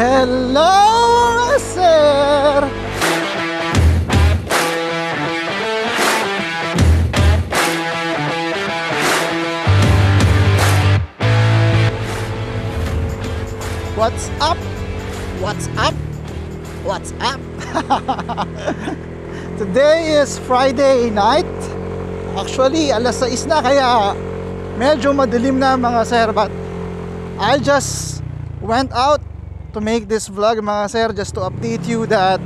Hello, sir! What's up? What's up? What's up? Today is Friday night. Actually, alas 6 na kaya medyo madilim na mga sir but I just went out to make this vlog mga sir just to update you that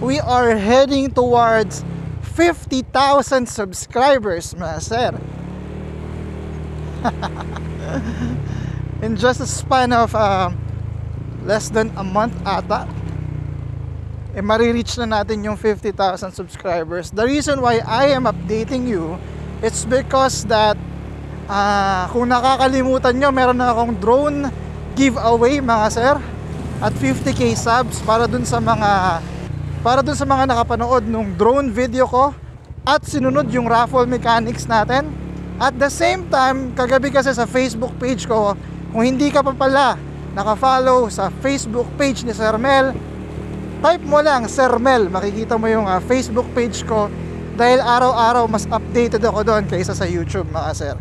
we are heading towards 50,000 subscribers mga sir. In just a span of uh, less than a month ata eh marireach na natin yung 50,000 subscribers. The reason why I am updating you it's because that ah kung nakakalimutan nyo, meron na akong drone giveaway mga sir at 50k subs para dun sa mga para dun sa mga nakapanood nung drone video ko at sinunod yung raffle mechanics natin. At the same time, kagabi kasi sa Facebook page ko, kung hindi ka pa pala naka-follow sa Facebook page ni Sir Mel, type mo lang Sir Mel, makikita mo yung uh, Facebook page ko dahil araw-araw mas updated ako doon kaysa sa YouTube mga sir.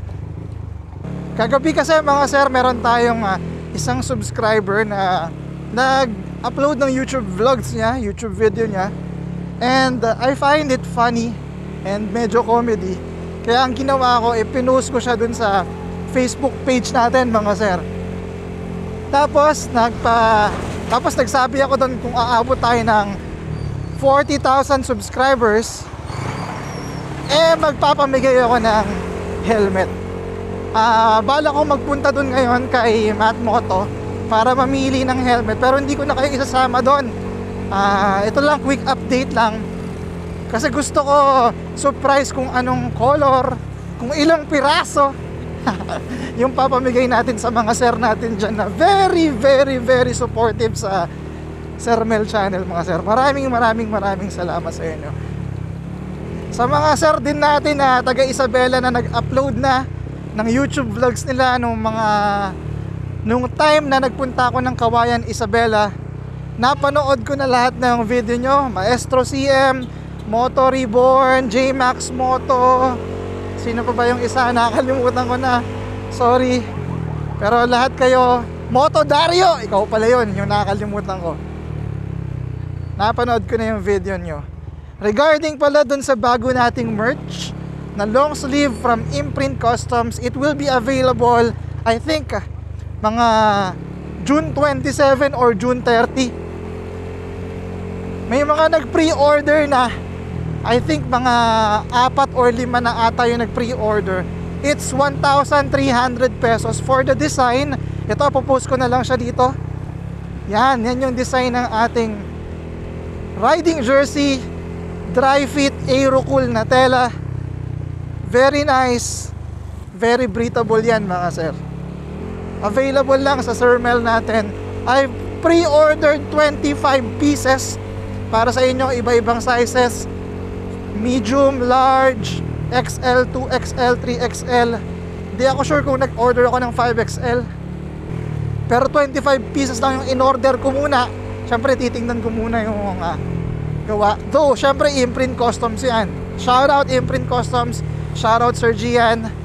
Kagabi kasi mga sir, meron tayong uh, isang subscriber na nag-upload ng YouTube vlogs niya, YouTube video niya. And uh, I find it funny and medyo comedy. Kaya ang ginawa ko, ipinost ko siya dun sa Facebook page natin mga sir. Tapos nagpa tapos nagsabi ako doon kung aabot tayo ng 40,000 subscribers eh magpapamigay ako ng helmet. Ah, uh, bala ko magpunta doon ngayon kay Matt Moto para mamili ng helmet pero hindi ko na kayo isasama doon. Uh, ito lang quick update lang. Kasi gusto ko surprise kung anong color, kung ilang piraso yung papamigay natin sa mga sir natin dyan na very, very, very supportive sa Sir Mel channel mga sir. Maraming maraming maraming salamat sa inyo. Sa mga sir din natin na taga Isabela na nag-upload na ng YouTube vlogs nila nung mga nung time na nagpunta ako ng Kawayan Isabela napanood ko na lahat ng video nyo Maestro CM Moto Reborn J-Max Moto Sino pa ba yung isa? Nakakalimutan ko na. Sorry. Pero lahat kayo, Moto Dario, ikaw pala yon yung nakakalimutan ko. Napanood ko na yung video nyo. Regarding pala dun sa bago nating merch, na long sleeve from Imprint Customs, it will be available, I think, mga June 27 or June 30. May mga nag-pre-order na I think mga apat or lima na ata yung nag-pre-order. It's 1,300 pesos for the design. Ito, popost ko na lang siya dito. Yan, yan yung design ng ating riding jersey. Dry fit, aerocool na tela. Very nice. Very breathable yan mga sir. Available lang sa Sir Mel natin. I've pre-ordered 25 pieces para sa inyo iba-ibang sizes medium, large, XL, 2XL, 3XL. Hindi ako sure kung nag-order ako ng 5XL. Pero 25 pieces lang yung in-order ko muna. Siyempre, titingnan ko muna yung uh, gawa. Though, siyempre, imprint customs yan. Shout out imprint customs. Shout out Sir Gian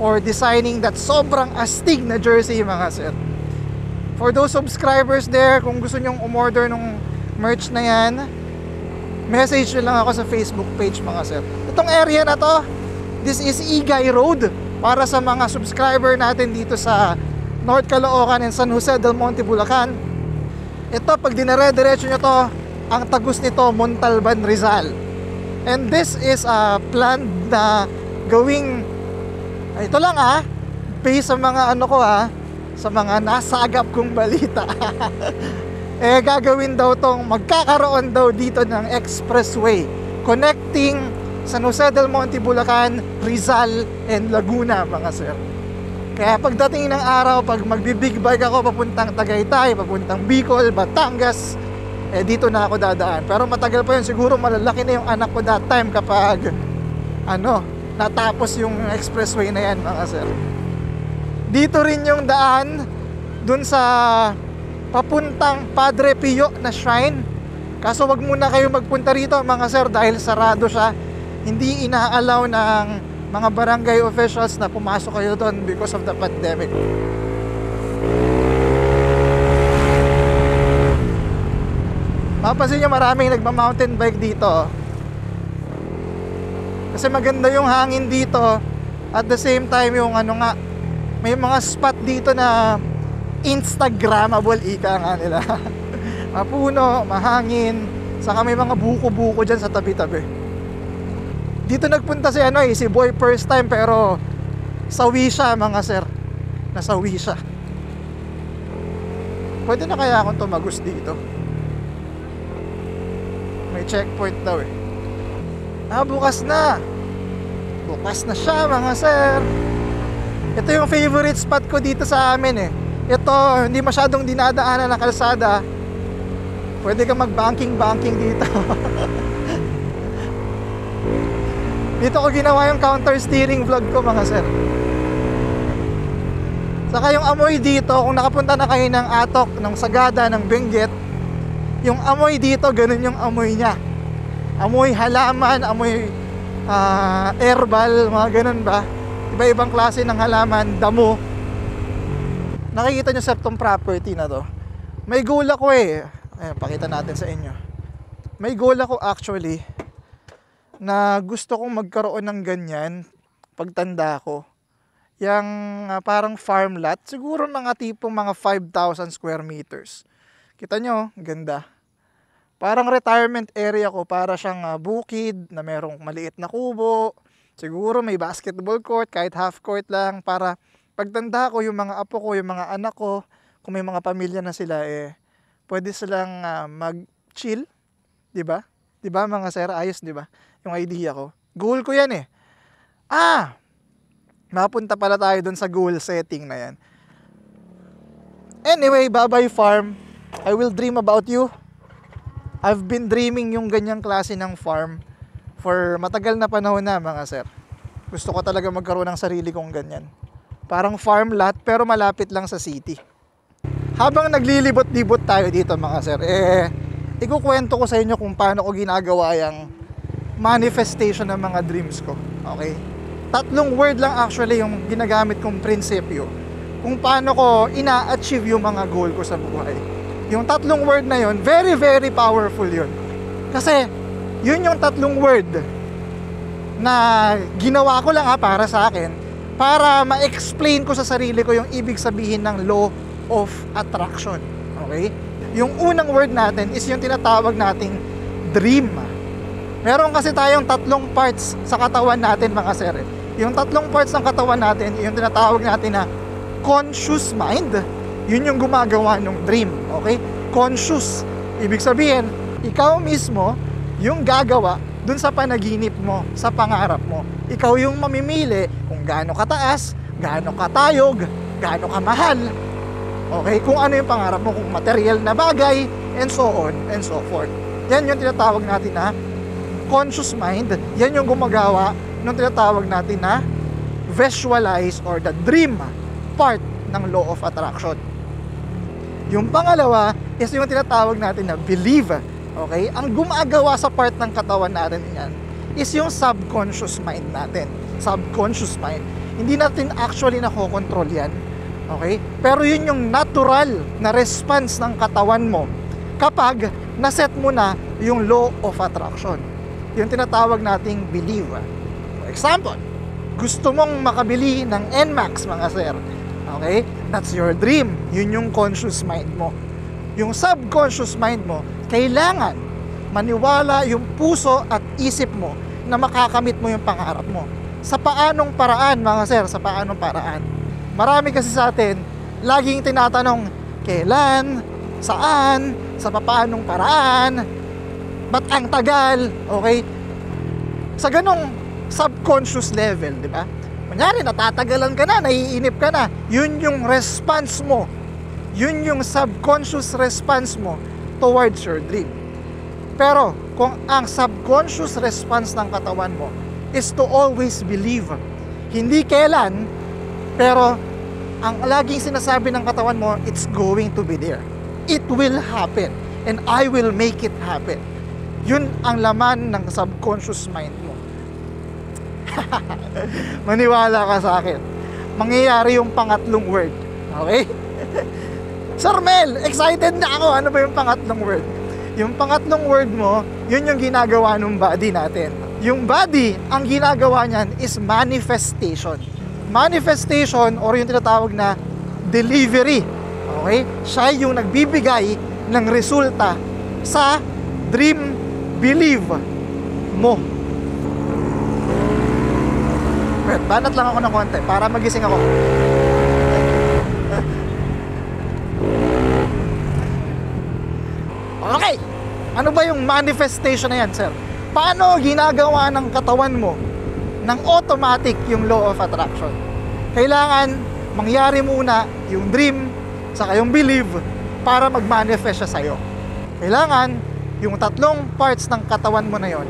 for designing that sobrang astig na jersey mga sir. For those subscribers there, kung gusto nyong umorder ng merch na yan, message nyo lang ako sa Facebook page mga sir. Itong area na to, this is Igay Road para sa mga subscriber natin dito sa North Caloocan and San Jose del Monte, Bulacan. Ito, pag dinare-diretso nyo to, ang tagus nito, Montalban, Rizal. And this is a plan na gawing, ito lang ah, based sa mga ano ko ah, sa mga nasagap kong balita. eh gagawin daw tong magkakaroon daw dito ng expressway connecting San Jose del Monte, Bulacan, Rizal, and Laguna mga sir. Kaya pagdating ng araw, pag magbibig bike ako papuntang Tagaytay, papuntang Bicol, Batangas, eh dito na ako dadaan. Pero matagal pa yun, siguro malalaki na yung anak ko that time kapag ano, natapos yung expressway na yan mga sir. Dito rin yung daan dun sa papuntang Padre Pio na shrine. Kaso wag muna kayo magpunta rito mga sir dahil sarado siya. Hindi inaalaw ng mga barangay officials na pumasok kayo doon because of the pandemic. Mapapansin nyo maraming nagma-mountain bike dito. Kasi maganda yung hangin dito. At the same time yung ano nga, may mga spot dito na Instagrammable ika nga nila. Mapuno, mahangin, saka may mga buko-buko dyan sa tabi-tabi. Dito nagpunta si ano eh, si Boy first time pero sawi siya mga sir. Nasawi siya. Pwede na kaya akong tumagos dito? May checkpoint daw eh. Ah, bukas na. Bukas na siya mga sir. Ito yung favorite spot ko dito sa amin eh. Ito, hindi masyadong dinadaanan na kalsada. Pwede kang mag-banking-banking dito. dito ko ginawa yung counter steering vlog ko mga sir. Saka yung amoy dito, kung nakapunta na kayo ng Atok, ng Sagada, ng Benguet, yung amoy dito, ganun yung amoy niya. Amoy halaman, amoy ah, herbal, mga ganun ba? Iba-ibang klase ng halaman, damo. Nakikita nyo sa itong property na to. May goal ako eh. Ayan, pakita natin sa inyo. May goal ako actually na gusto kong magkaroon ng ganyan pagtanda ko. Yang ah, parang farm lot, siguro mga tipong mga 5,000 square meters. Kita nyo, ganda. Parang retirement area ko, para siyang ah, bukid na merong maliit na kubo. Siguro may basketball court, kahit half court lang, para pagtanda ko, yung mga apo ko, yung mga anak ko, kung may mga pamilya na sila, eh, pwede silang ah, mag-chill, di ba? Di ba mga sir, ayos, di ba? Yung idea ko. Goal ko yan eh. Ah! Mapunta pala tayo dun sa goal setting na yan. Anyway, bye-bye farm. I will dream about you. I've been dreaming yung ganyang klase ng farm for matagal na panahon na mga sir. Gusto ko talaga magkaroon ng sarili kong ganyan. Parang farm lot pero malapit lang sa city. Habang naglilibot-libot tayo dito mga sir, eh, ikukwento ko sa inyo kung paano ko ginagawa yung manifestation ng mga dreams ko. Okay? Tatlong word lang actually yung ginagamit kong prinsipyo kung paano ko ina-achieve yung mga goal ko sa buhay. Yung tatlong word na yon, very very powerful yun. Kasi yun yung tatlong word na ginawa ko lang ha para sa akin para ma-explain ko sa sarili ko yung ibig sabihin ng law of attraction. Okay? Yung unang word natin is yung tinatawag nating dream. Meron kasi tayong tatlong parts sa katawan natin mga sir. Yung tatlong parts ng katawan natin, yung tinatawag natin na conscious mind, yun yung gumagawa ng dream. Okay? Conscious. Ibig sabihin, ikaw mismo yung gagawa dun sa panaginip mo, sa pangarap mo. Ikaw yung mamimili kung gaano kataas, gaano katayog, gaano kamahal. Okay? Kung ano yung pangarap mo, kung material na bagay, and so on, and so forth. Yan yung tinatawag natin na conscious mind. Yan yung gumagawa ng tinatawag natin na visualize or the dream part ng law of attraction. Yung pangalawa is yung tinatawag natin na believe. Okay? Ang gumagawa sa part ng katawan natin yan is yung subconscious mind natin. Subconscious mind. Hindi natin actually nakokontrol yan. Okay? Pero yun yung natural na response ng katawan mo kapag naset mo na yung law of attraction. Yung tinatawag nating believe. For example, gusto mong makabili ng NMAX mga sir. Okay? That's your dream. Yun yung conscious mind mo. Yung subconscious mind mo, kailangan maniwala yung puso at isip mo na makakamit mo yung pangarap mo. Sa paanong paraan, mga sir, sa paanong paraan. Marami kasi sa atin, laging tinatanong, kailan, saan, sa paanong paraan, ba't ang tagal, okay? Sa ganong subconscious level, di ba? Kunyari, natatagalan ka na, naiinip ka na. Yun yung response mo. Yun yung subconscious response mo towards your dream. Pero, kung ang subconscious response ng katawan mo is to always believe, hindi kailan, pero ang laging sinasabi ng katawan mo, it's going to be there. it will happen and I will make it happen. Yun ang laman ng subconscious mind mo. Maniwala ka sa akin. Mangyayari yung pangatlong word. Okay? Sir Mel, excited na ako. Ano ba yung pangatlong word? Yung pangatlong word mo, yun yung ginagawa ng body natin. Yung body, ang ginagawa niyan is manifestation. Manifestation or yung tinatawag na delivery. Okay? Siya yung nagbibigay ng resulta sa dream believe mo. Wait, banat lang ako ng konti para magising ako. Okay. Ano ba yung manifestation na yan, sir? Paano ginagawa ng katawan mo ng automatic yung law of attraction? Kailangan mangyari muna yung dream saka yung believe para mag-manifest siya sa'yo. Kailangan yung tatlong parts ng katawan mo na yon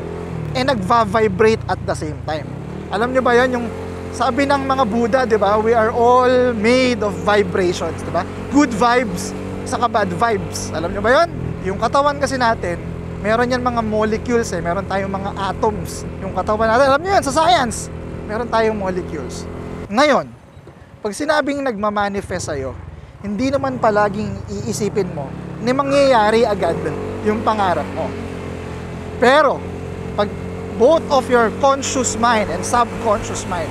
eh nagva-vibrate at the same time. Alam nyo ba yon yung sabi ng mga Buddha, di ba? We are all made of vibrations, di ba? Good vibes, saka bad vibes. Alam nyo ba yon? Yung katawan kasi natin, meron yan mga molecules eh. Meron tayong mga atoms. Yung katawan natin, alam nyo yan, sa science, meron tayong molecules. Ngayon, pag sinabing nagmamanifest sa'yo, hindi naman palaging iisipin mo na mangyayari agad yung pangarap mo. Pero, pag both of your conscious mind and subconscious mind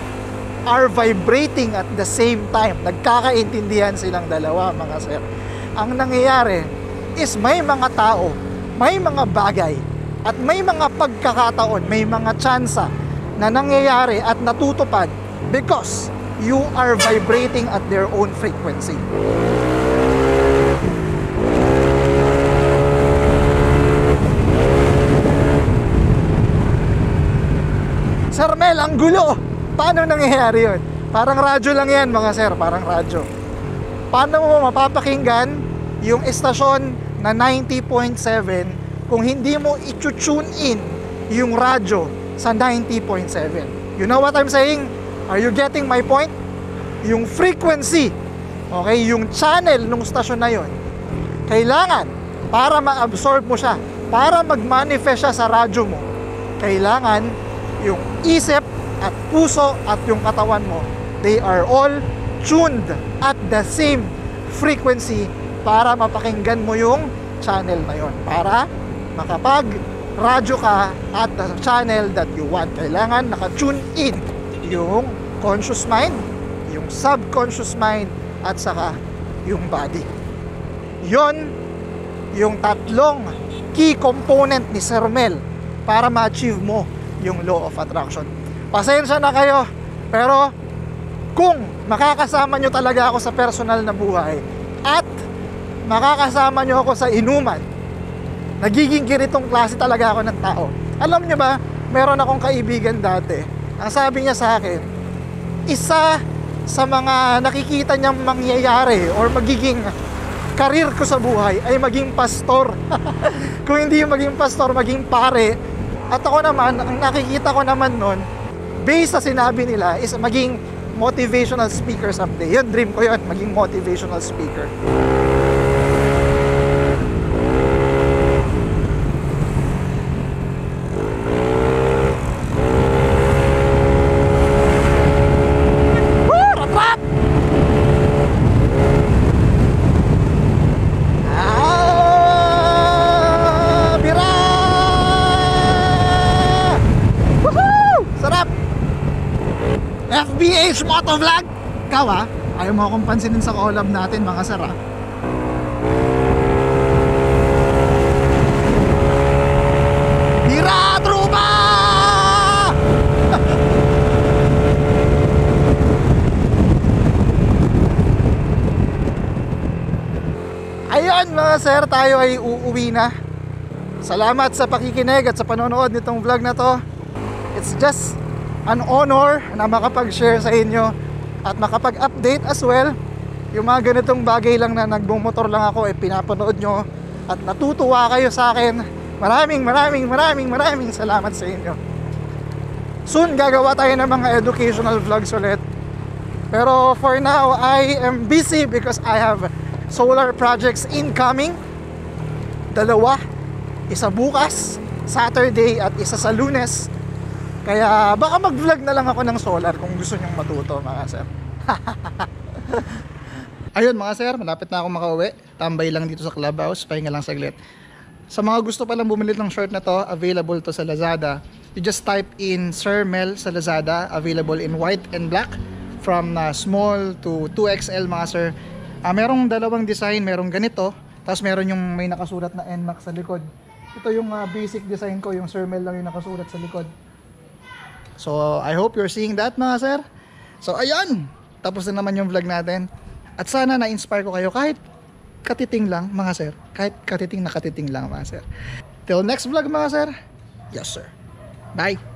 are vibrating at the same time, nagkakaintindihan silang dalawa mga sir, ang nangyayari is may mga tao, may mga bagay, at may mga pagkakataon, may mga tsansa na nangyayari at natutupad because you are vibrating at their own frequency. Sir Mel, ang gulo! Paano nangyayari yun? Parang radyo lang yan mga sir, parang radyo. Paano mo mapapakinggan yung estasyon na 90.7 kung hindi mo i-tune in yung radyo sa 90.7? You know what I'm saying? Are you getting my point? Yung frequency, okay, yung channel ng stasyon na yon, kailangan para ma-absorb mo siya, para mag-manifest siya sa radyo mo, kailangan yung isip at puso at yung katawan mo, they are all tuned at the same frequency para mapakinggan mo yung channel na yon para makapag radyo ka at the channel that you want. Kailangan naka-tune in yung conscious mind, yung subconscious mind, at saka yung body. Yon yung tatlong key component ni Sir Mel para ma-achieve mo yung law of attraction. Pasensya na kayo, pero kung makakasama nyo talaga ako sa personal na buhay at makakasama nyo ako sa inuman, nagiging giritong klase talaga ako ng tao. Alam nyo ba, meron akong kaibigan dati, ang sabi niya sa akin, isa sa mga nakikita niyang mangyayari or magiging karir ko sa buhay ay maging pastor. Kung hindi maging pastor, maging pare. At ako naman, ang nakikita ko naman nun, based sa sinabi nila, is maging motivational speaker someday. Yun, dream ko yun, maging motivational speaker. Motovlog! Ikaw ah, ayaw mo akong pansinin sa collab natin mga sara. Bira! Trupa! Ayun mga sir, tayo ay uuwi na. Salamat sa pakikinig at sa panonood nitong vlog na to. It's just an honor na makapag-share sa inyo at makapag-update as well. Yung mga ganitong bagay lang na nagbumotor lang ako ay pinapanood nyo at natutuwa kayo sa akin. Maraming maraming maraming maraming salamat sa inyo. Soon gagawa tayo ng mga educational vlogs ulit. Pero for now, I am busy because I have solar projects incoming. Dalawa. Isa bukas, Saturday at isa sa lunes. Kaya baka mag-vlog na lang ako ng solar kung gusto nyong matuto mga sir. Ayun mga sir, malapit na ako makauwi. Tambay lang dito sa clubhouse, pahinga lang saglit. Sa mga gusto palang bumili ng short na to, available to sa Lazada. You just type in Sir Mel sa Lazada, available in white and black from uh, small to 2XL mga sir. Ah, merong dalawang design, merong ganito, tapos meron yung may nakasulat na NMAX sa likod. Ito yung uh, basic design ko, yung Sir Mel lang yung nakasulat sa likod. So, I hope you're seeing that mga sir. So, ayan! Tapos na naman yung vlog natin. At sana na-inspire ko kayo kahit katiting lang mga sir. Kahit katiting na katiting lang mga sir. Till next vlog mga sir. Yes sir. Bye!